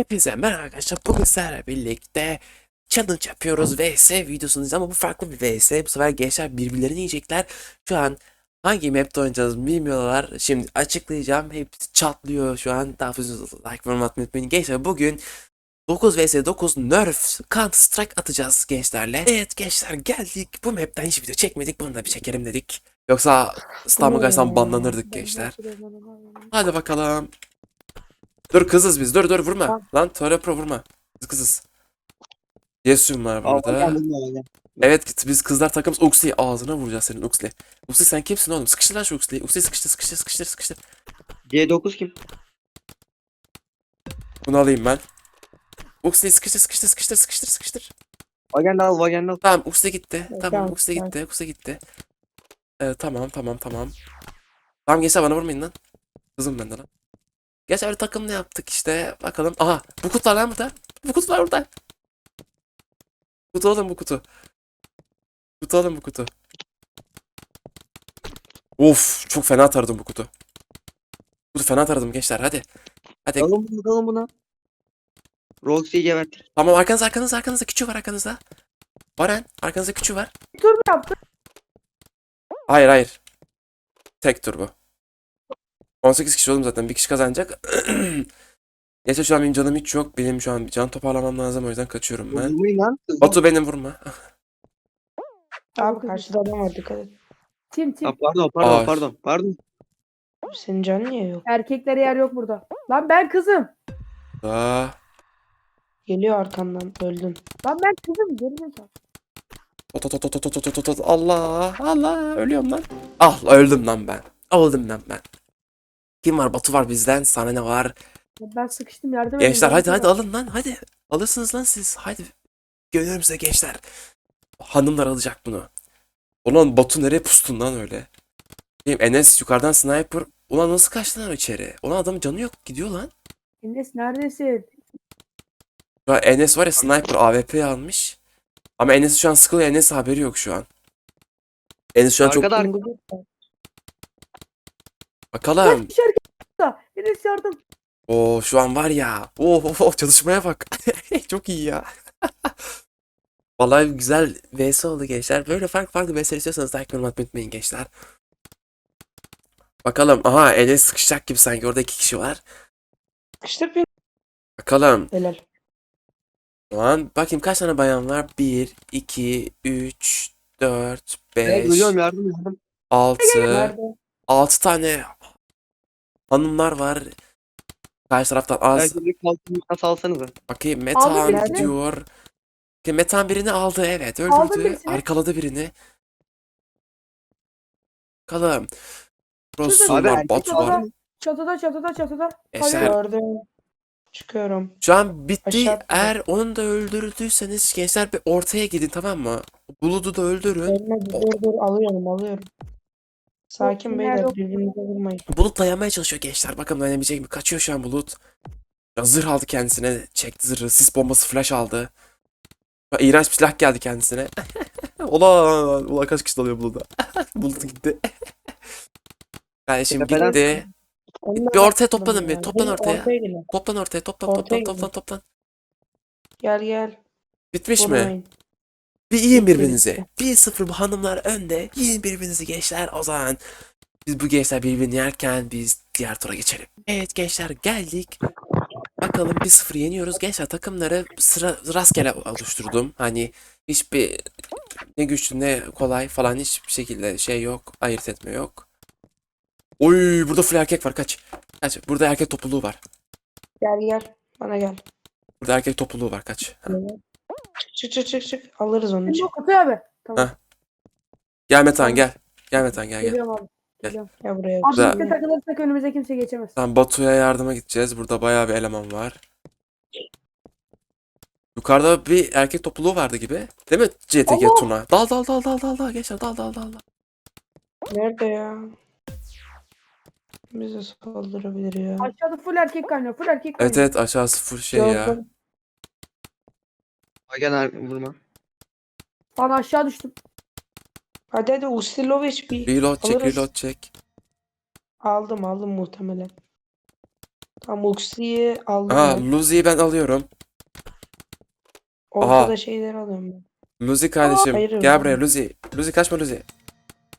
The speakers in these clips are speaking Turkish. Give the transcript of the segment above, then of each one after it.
Hepinize merhaba arkadaşlar. Bugün sizlerle birlikte challenge yapıyoruz. VS videosundayız ama bu farklı bir VS. Bu sefer gençler birbirlerini yiyecekler. Şu an hangi map'te oynayacağız bilmiyorlar. Şimdi açıklayacağım. Hepsi çatlıyor şu an. Daha fazla like ve atmayı unutmayın. Gençler bugün 9 vs 9 Nerf Counter Strike atacağız gençlerle. Evet gençler geldik. Bu map'ten hiç video çekmedik. Bunu da bir çekelim dedik. Yoksa İstanbul Gaysam banlanırdık gençler. Hadi bakalım. Dur kızız biz. Dur dur vurma. Tamam. Lan Tore Pro vurma. Biz kızız. Yesun var burada. geldim. Evet git biz kızlar takımız Uxley ağzına vuracağız senin Uxley. Uxley sen kimsin oğlum? Sıkıştır lan şu Uxley'i. Uxley sıkıştır sıkıştır sıkıştır sıkıştır. C9 kim? Bunu alayım ben. Uxley sıkıştır sıkıştır sıkıştır sıkıştır sıkıştır. Vagen'de al Vagen'de al. Tamam Uxley gitti. Tamam Uxley gitti. Uxley gitti. Ee, tamam tamam tamam. Tamam gençler bana vurmayın lan. Kızım benden lan. Bir takım ne yaptık işte. Bakalım. Aha bu kutular lan burada. Bu kutular burada. Kutu oğlum bu kutu. Kutu oğlum bu kutu. Of çok fena taradım bu kutu. Kutu fena taradım gençler hadi. Hadi. Alın bunu alın buna. Roxy'yi geberttik. Tamam arkanızda arkanızda arkanızda küçüğü var arkanızda. Varen arkanızda küçüğü var. Tur mu yaptın? Hayır hayır. Tek tur bu. 18 kişi oldum zaten. Bir kişi kazanacak. Gerçi şu an benim canım hiç yok. Benim şu an bir can toparlamam lazım. O yüzden kaçıyorum ben. Vurmayın lan. Batu benim vurma. Abi karşıda adam var dikkat et. Tim tim. Ha, pardon pardon Ağaç. pardon. Pardon. Senin canın niye yok? Erkeklere yer yok burada. Lan ben kızım. Aa, Geliyor arkandan öldün. Lan ben kızım. Gerizekalı. tot, tot, tot, tot, tot, tot, tot, tot. Allah Allah ölüyorum lan. Ah öldüm lan ben. Öldüm lan ben. Kim var? Batu var bizden. Sana ne var? Ben sıkıştım yardım edin. Gençler hadi hadi alın lan hadi. Alırsınız lan siz. Hadi. Görüyorum size gençler. Hanımlar alacak bunu. Ulan Batu nereye pustun lan öyle? Benim Enes yukarıdan sniper. Ulan nasıl kaçtın lan içeri? Ulan adamın canı yok. Gidiyor lan. Enes neredesin? Şu an Enes var ya sniper AWP almış. Ama Enes şu an sıkılıyor. Enes haberi yok şu an. Enes şu an çok... Arkada. Bakalım. Kaç şarkı da. Enes yardım. Oo şu an var ya. Oh, oh, oh çalışmaya bak. Çok iyi ya. Vallahi güzel vs oldu gençler. Böyle farklı farklı vs istiyorsanız like yorum atmayı unutmayın gençler. Bakalım. Aha ele sıkışacak gibi sanki. Orada iki kişi var. İşte bir Bakalım. helal. Şu an bakayım kaç tane bayan var? 1, 2, 3, 4, Evet, 5, duyuyorum yardım yardım. 6, Nerede? 6 tane hanımlar var. Karşı taraftan az. Belki bir kalkın Aldı Metan birisini. gidiyor. Metan birini aldı evet Aldı öldürdü. birisini. Arkaladı birini. Bakalım. Rosu Abi, var, erkek Batu var. Çatıda çatıda çatıda. Eşer. Gördüm. Çıkıyorum. Şu an bitti. Aşağı atladı. Eğer onu da öldürdüyseniz gençler bir ortaya gidin tamam mı? Bulut'u da öldürün. Elime dur dur alıyorum alıyorum. Sakin beyler birbirinize vurmayın. Bulut dayanmaya çalışıyor gençler. Bakın dayanabilecek mi? Kaçıyor şu an Bulut. Ya zırh aldı kendisine. Çekti zırhı. Sis bombası flash aldı. Ya iğrenç bir silah geldi kendisine. ulan, ulan kaç kişi dalıyor Bulut'a? Bulut gitti. Kardeşim gitti. Bir ortaya toplanın bir, toplan ortaya. Toplan ortaya. Toplan toplan toplan toplan. Gel gel. Bitmiş mi? Bir yiyin birbirinizi. 1-0 bu hanımlar önde. Yiyin birbirinizi gençler. O zaman biz bu gençler birbirini yerken biz diğer tura geçelim. Evet gençler geldik. Bakalım 1-0 yeniyoruz. Gençler takımları sıra rastgele oluşturdum. Hani hiçbir ne güçlü ne kolay falan hiçbir şekilde şey yok. Ayırt etme yok. Oy burada full erkek var kaç. Kaç. Burada erkek topluluğu var. Gel gel. Bana gel. Burada erkek topluluğu var kaç. Ha. Çık çık çık çık. Alırız onu. Şimdi kutu abi. Tamam. Ha. Gel Metan gel. Gel Metan gel gel. Geliyorum abi. Geliyorum. Gel buraya. Abi Güzel. birlikte takılırsak önümüze kimse geçemez. Tamam Batu'ya yardıma gideceğiz. Burada bayağı bir eleman var. Yukarıda bir erkek topluluğu vardı gibi. Değil mi CTG Allah! Tuna? Dal dal dal dal dal dal gençler dal dal dal dal. Nerede ya? Bize saldırabilir ya. Aşağıda full erkek kaynıyor. Full erkek Evet kaynıyor. evet aşağısı full şey ya. Gördüm. Er- vurma. Lan aşağı düştüm. Hadi hadi Ustilovic bir. Reload çek Alırız. reload çek. Aldım aldım muhtemelen. Tam Uxi'yi aldım Aha ben. Luzi'yi ben alıyorum. Ortada aha. şeyleri alıyorum ben. Luzi kardeşim hayır, gel buraya Luzi. Luzi kaçma Luzi.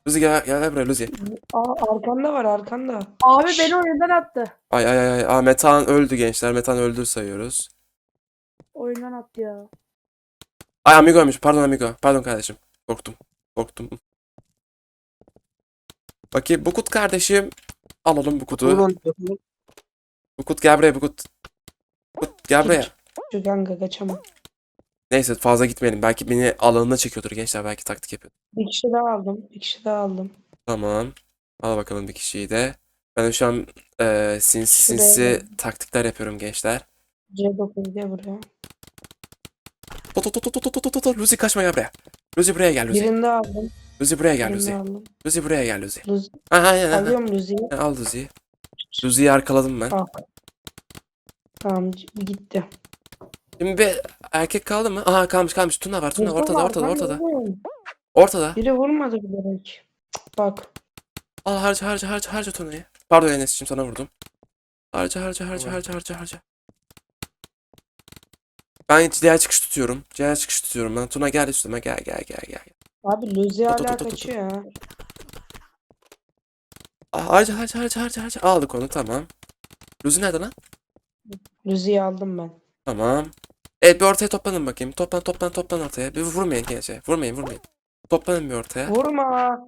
Luzi gel, gel buraya Luzi. Aa arkanda var arkanda. Abi Şşş. beni oyundan attı. Ay ay ay. Aa, Metan öldü gençler. Metan öldü sayıyoruz. Oyundan attı ya. Ay Amigo'ymuş. Pardon Amigo. Pardon kardeşim. Korktum. Korktum. Bakayım Bukut kardeşim. Alalım Bukut'u. Vurun. Bukut gel buraya Bukut. Bukut gel buraya. Şu kanka kaçamam. Neyse fazla gitmeyelim. Belki beni alanına çekiyordur gençler. Belki taktik yapıyor. Bir kişi daha aldım. Bir kişi daha aldım. Tamam. Al bakalım bir kişiyi de. Ben de şu an e, sinsi Şuraya sinsi taktikler yapıyorum gençler. C9 diye buraya. Tut tut tut tut tut tut tut. Lucy kaçma gel buraya. Lucy buraya gel Lucy. Birini daha aldım. Lucy buraya gel Birini Lucy. aldım. Lucy buraya gel Lucy. Luz, Aha aynen aynen. alıyorum Luzi'yi. Al Lucy'yi. Lucy'yi arkaladım ben. Al. Tamam gitti. Şimdi bir erkek kaldı mı? Aha kalmış kalmış. Tuna var. Tuna Vurdum ortada var, ortada ben ortada. vurdum. Ortada. Biri vurmadı bilerek. Bak. Al harca harca harca harca Tuna'yı. Pardon Enes'cim sana vurdum. Harca harca harca harca harca harca. Ben diğer çıkış tutuyorum. Diğer çıkış tutuyorum ben. Tuna gel üstüme gel gel gel gel. Abi Luzi Tut, tut, hala tut, tut, kaçıyor ya. Aa, Harca harca harca harca harca. Aldık onu tamam. Luzi nerede lan? Luzi'yi aldım ben. Tamam. Evet bir ortaya toplanın bakayım. Toplan toplan toplan ortaya. Bir vurmayın gece. Vurmayın vurmayın. Toplanın bir ortaya. Vurma.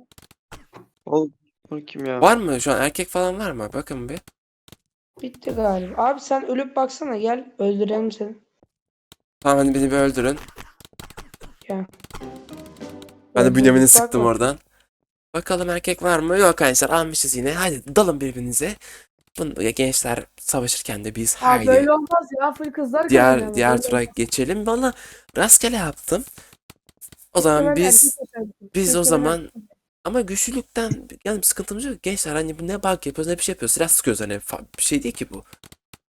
Oğlum bu kim ya? Var mı şu an erkek falan var mı? Bakın bir. Bitti galiba. Abi sen ölüp baksana gel. Öldürelim seni. Tamam hadi beni bir öldürün. Gel. Ben de bakma. sıktım oradan. Bakalım erkek var mı? Yok arkadaşlar almışız yine. Hadi dalın birbirinize. Bunu gençler savaşırken de biz Abi haydi böyle olmaz ya. Full kızlar diğer kazanıyor. diğer tura geçelim. Valla rastgele yaptım. O zaman biz biz o zaman ama güçlülükten yani sıkıntımız yok. Gençler hani bu ne bug yapıyoruz ne bir şey yapıyoruz. Silah sıkıyoruz hani bir şey değil ki bu.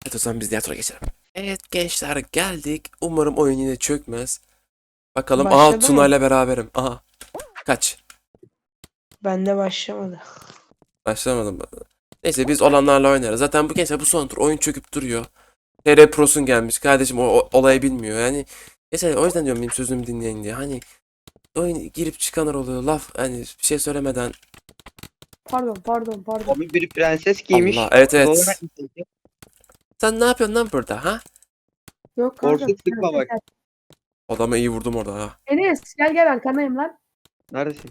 Evet o zaman biz diğer tura geçelim. Evet gençler geldik. Umarım oyun yine çökmez. Bakalım. Aa Başladı Tuna mı? ile beraberim. Aha. Kaç. Bende başlamadı. Başlamadım. Neyse biz olanlarla oynarız. Zaten bu gençler bu son tur oyun çöküp duruyor. TR Pro'sun gelmiş. Kardeşim o, o olayı bilmiyor. Yani mesela o yüzden diyorum benim sözümü dinleyin diye. Hani oyun girip çıkanlar oluyor. Laf hani bir şey söylemeden. Pardon pardon pardon. Abi biri prenses giymiş. Allah. Evet evet. Sen ne yapıyorsun lan burada ha? Yok kanka. Bak. Adama iyi vurdum orada ha. Enes gel gel arkandayım lan. Neredesin?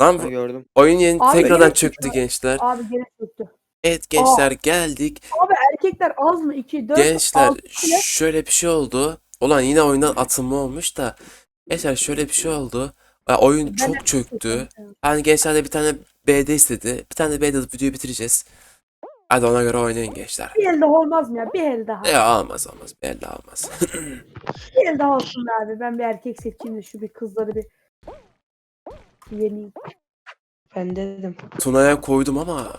Lan Ha, bu gördüm. oyun yeni Abi, tekrardan evet. çöktü gençler. Abi gene çöktü. Evet gençler geldik. Abi erkekler az mı? 2, 4, Gençler 6 bile. şöyle bir şey oldu. Ulan yine oyundan atılma olmuş da. Gençler şöyle bir şey oldu. Ya, oyun çok çöktü. Hani gençler de bir tane B'de istedi. Bir tane de B'de alıp videoyu bitireceğiz. Hadi ona göre oynayın gençler. Bir el daha olmaz mı ya? Bir el daha. Ya almaz almaz. Belli almaz. Bir el daha olsun be abi. Ben bir erkek seçeyim de şu bir kızları bir yeneyim. Ben dedim. Tuna'ya koydum ama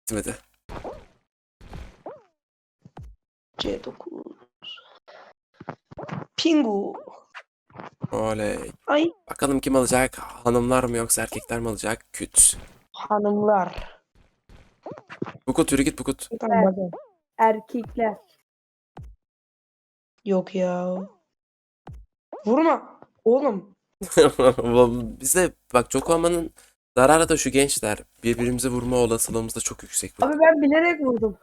bitmedi. C9. Pingu. Oley. Ay Bakalım kim alacak? Hanımlar mı yoksa erkekler mi alacak? Küt. hanımlar. Bukut yürü git Bukut. Tamam, hadi. Erkekler. Yok ya. Vurma. Oğlum. Ulan Bizde bak çok olmanın zararı da şu gençler. Birbirimize vurma olasılığımız da çok yüksek. Abi ben bilerek vurdum.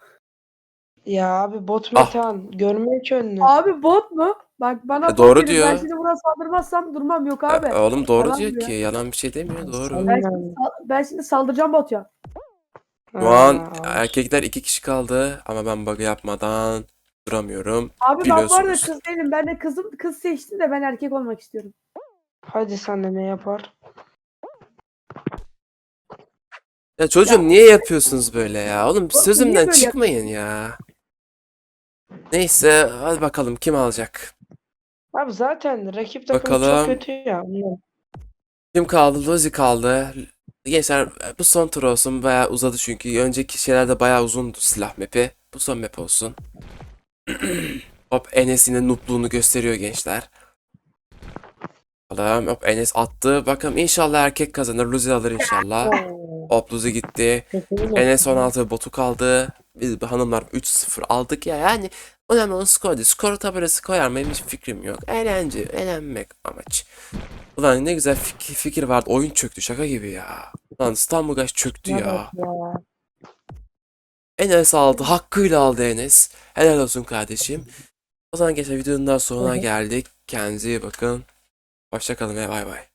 Ya abi bot Ah. metan. Görmüyor ki önünü. Abi bot mu? Bak bana E, bot doğru dedi. Ben diyor. şimdi buna saldırmazsam durmam yok abi. E, oğlum doğru Yalan diyor diyor. ki. Yalan bir şey demiyor. Doğru. Sen- Ben şimdi, sal- ben şimdi saldıracağım bot ya. Şu an erkekler iki kişi kaldı ama ben bug'ı yapmadan duramıyorum. Abi ben bu arada Biliyorsunuz. kız değilim. Ben de kızım kız seçtim de ben erkek olmak istiyorum. Hadi sen de ne yapar? Ya çocuğum niye yapıyorsunuz böyle ya? Oğlum niye sözümden böyle çıkmayın ya. Neyse hadi bakalım kim alacak? Abi zaten rakip takım Bakalım. çok kötü ya. Kim kaldı? Lozi kaldı. Gençler bu son tur olsun. Bayağı uzadı çünkü. Önceki şeylerde bayağı uzundu silah map'i. Bu son map olsun. Hop Enes yine noob'luğunu gösteriyor gençler. Bakalım. Hop Enes attı. Bakalım inşallah erkek kazanır. Luzi alır inşallah. Hop Luzi gitti. Enes 16 botu kaldı. Biz hanımlar 3-0 aldık ya yani önemli olan skor değil. Skor tabelası koyar mıyım hiç fikrim yok. Eğlence, eğlenmek amaç. Ulan ne güzel fikir, fikir vardı. Oyun çöktü şaka gibi ya. Lan İstanbul Gaş çöktü ya. ya. Enes aldı. Hakkıyla aldı Enes. Helal olsun kardeşim. O zaman geçen videonun daha sonuna geldik. Kendinize iyi bakın. Hoşçakalın ve bay bay.